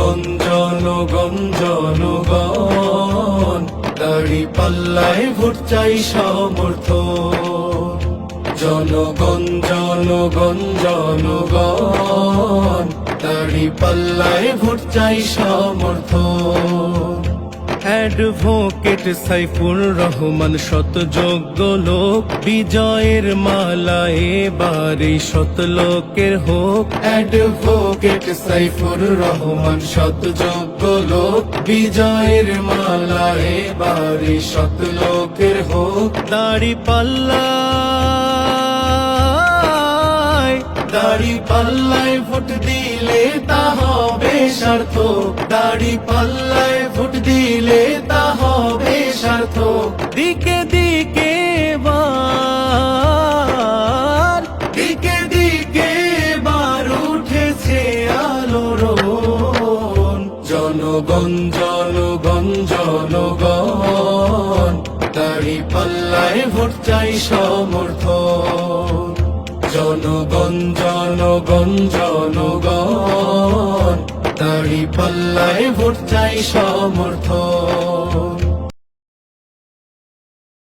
জনগণ জনগণ জনগণ দাড়ি পাল্লায় ভোট চাই সমর্থ জনগণ দাড়ি পাল্লায় ভোট চাই অ্যাডভোকেট সাইফুর রহমান শতযোগ্য লোক। বিজয়ের মালা এবারে শত লোকের হোক। অ্যাডভোকেট সাইফুর রহমান শতযোগ্য লোক। বিজয়ের মালা এবারে শত লোকের হোক। দাড়ি পাল্লা দাড়ি পাল্লায় ভোট দিলে তা হবে স্বার্থ দাড়ি পাল্লায় দিলে তা হবে স্বার্থ দিকে দিকে বার। দিকে দিকে বার উঠেছে আলোর জনগণ জনগণ জনগণ দাড়ি পাল্লায় ভোট চাই সমর্থন। জনগণ জনগণ জনগণ দাড়ি পাল্লায় ভোট চাই সমর্থন।